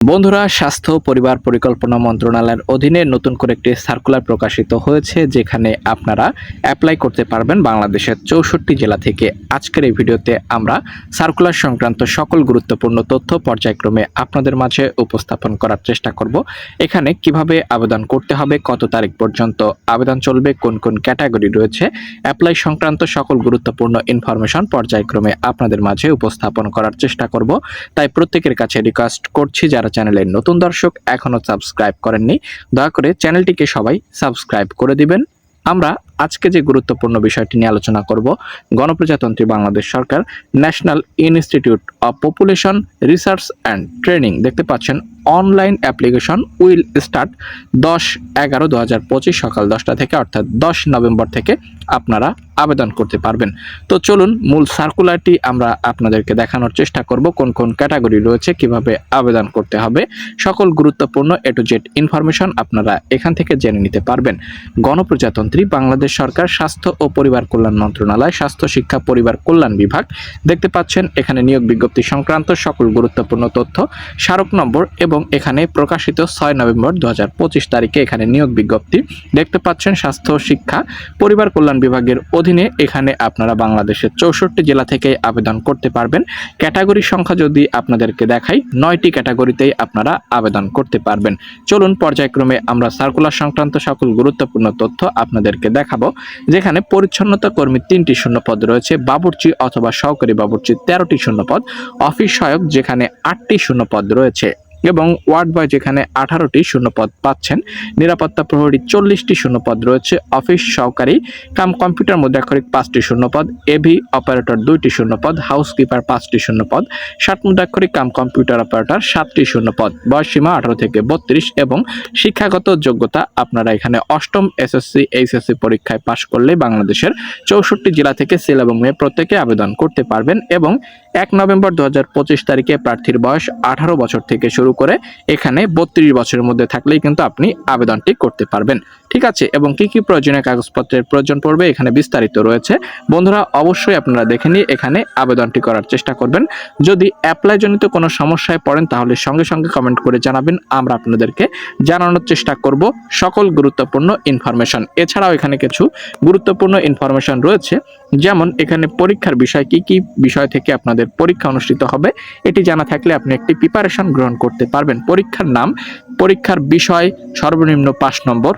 বন্ধুরা, স্বাস্থ্য, পরিবার পরিকল্পনা মন্ত্রণালয়ের অধীনে নতুন করে একটি সার্কুলার প্রকাশিত হয়েছে, যেখানে আপনারা অ্যাপ্লাই করতে পারবেন বাংলাদেশের চৌষট্টি জেলা থেকে। আজকের এই ভিডিওতে আমরা সার্কুলার সংক্রান্ত সকল গুরুত্বপূর্ণ তথ্য পর্যায়ক্রমে আপনাদের মাঝে উপস্থাপন করার চেষ্টা করব। এখানে কীভাবে আবেদন করতে হবে, কত তারিখ পর্যন্ত আবেদন চলবে, কোন কোন ক্যাটাগরি রয়েছে অ্যাপ্লাই সংক্রান্ত সকল গুরুত্বপূর্ণ ইনফরমেশন পর্যায়ক্রমে আপনাদের মাঝে উপস্থাপন করার চেষ্টা করব। তাই প্রত্যেকের কাছে রিকোয়েস্ট করছি যারা চ্যানেলের নতুন দর্শক এখনও সাবস্ক্রাইব করেননি, দয়া করে চ্যানেলটিকে সবাই সাবস্ক্রাইব করে দিবেন। আমরা আজকে যে গুরুত্বপূর্ণ বিষয়টি নিয়ে আলোচনা করব, গণপ্রজাতন্ত্রী বাংলাদেশ সরকার national institute of population, research and training. দেখতে পাচ্ছেন অনলাইন অ্যাপ্লিকেশন উইল স্টার্ট দশ এগারো দু হাজার পঁচিশ সকাল দশটা থেকে, অর্থাৎ দশ নভেম্বর থেকে আপনারা আবেদন করতে পারবেন। তো চলুন, মূল সার্কুলারটি আমরা আপনাদেরকে দেখানোর চেষ্টা করব, কোন কোন ক্যাটাগরি রয়েছে, কীভাবে আবেদন করতে হবে। সকল গুরুত্বপূর্ণ এ টু জেড ইনফরমেশন আপনারা এখান থেকে জেনে নিতে পারবেন। গণপ্রজাতন্ত্রী, বাংলাদেশ সরকার, স্বাস্থ্য ও পরিবার কল্যাণ মন্ত্রণালয়, স্বাস্থ্য শিক্ষা পরিবার কল্যাণ বিভাগ। দেখতে পাচ্ছেন, এখানে নিয়োগ বিজ্ঞপ্তি সংক্রান্ত সকল গুরুত্বপূর্ণ তথ্য, স্মারক নম্বর এবং এখানে প্রকাশিত ছয় নভেম্বর দু হাজার পঁচিশ তারিখে এখানে নিয়োগ বিজ্ঞপ্তি। দেখতে পাচ্ছেন, স্বাস্থ্য, শিক্ষা, পরিবার কল্যাণ বিভাগের অধীনে এখানে আপনারা বাংলাদেশের চৌষট্টি জেলা থেকে আবেদন করতে পারবেন। ক্যাটাগরি সংখ্যা যদি আপনাদেরকে দেখাই, নয়টি ক্যাটাগরিতেই আপনারা আবেদন করতে পারবেন। চলুন, পর্যায়ক্রমে আমরা সার্কুলার সংক্রান্ত সকল গুরুত্বপূর্ণ তথ্য আপনাদেরকে দেখাবো, যেখানে পরিচ্ছন্নতা কর্মী তিনটি শূন্যপদ রয়েছে, বাবুর্চি অথবা সহকারী বাবুর্চি তেরোটি শূন্যপদ, অফিস সহায়ক যেখানে আটটি শূন্যপদ রয়েছে। এবং ওয়ার্ড বয় যেখানে আঠারোটি শূন্যপদ পাচ্ছেন, নিরাপত্তা প্রহরী চল্লিশটি শূন্যপদ রয়েছে, অফিস, সহকারী, কাম কম্পিউটার মুদ্রাক্ষরিক পাঁচটি শূন্যপদ, এভি অপারেটর দুইটি শূন্যপদ, হাউসকিপার পাঁচটি শূন্যপদ, ষাট মুদ্রাক্ষরিক কাম কম্পিউটার অপারেটর সাতটি শূন্যপদ। বয়সীমা আঠারো থেকে বত্রিশ এবং শিক্ষাগত যোগ্যতা আপনারা এখানে অষ্টম এসএসসি, এইচএসসি পরীক্ষায় পাশ করলে বাংলাদেশের চৌষট্টি জেলা থেকে সেল এবং মেয়ে প্রত্যেকে আবেদন করতে পারবেন এবং এক নভেম্বর দু হাজার পঁচিশ তারিখে প্রার্থীর বয়স আঠারো বছর থেকে শুরু করে এখানে বত্রিশ বছরের মধ্যে থাকলেই কিন্তু আপনি আবেদনটি করতে পারবেন। ঠিক আছে? এবং কি কি প্রয়োজনীয় কাগজপত্রের প্রয়োজন পড়বে এখানে বিস্তারিত রয়েছে। বন্ধুরা, অবশ্যই আপনারা দেখে নিয়ে এখানে আবেদনটি করার চেষ্টা করবেন। যদি অ্যাপ্লাই জনিত কোনো সমস্যায় পড়েন, তাহলে সঙ্গে সঙ্গে কমেন্ট করে জানাবেন। আমরা আপনাদেরকে জানানোর চেষ্টা করব সকল গুরুত্বপূর্ণ ইনফরমেশন এছাড়াও এখানে কিছু গুরুত্বপূর্ণ ইনফরমেশন রয়েছে। যেমন, এখানে পরীক্ষার বিষয়, কি কি বিষয় থেকে আপনাদের পরীক্ষা অনুষ্ঠিত হবে, এটি জানা থাকলে আপনি একটি প্রিপারেশন গ্রহণ করতে পারবেন। পরীক্ষার নাম পরীক্ষার বিষয় সর্বনিম্ন পাঁচ নম্বর।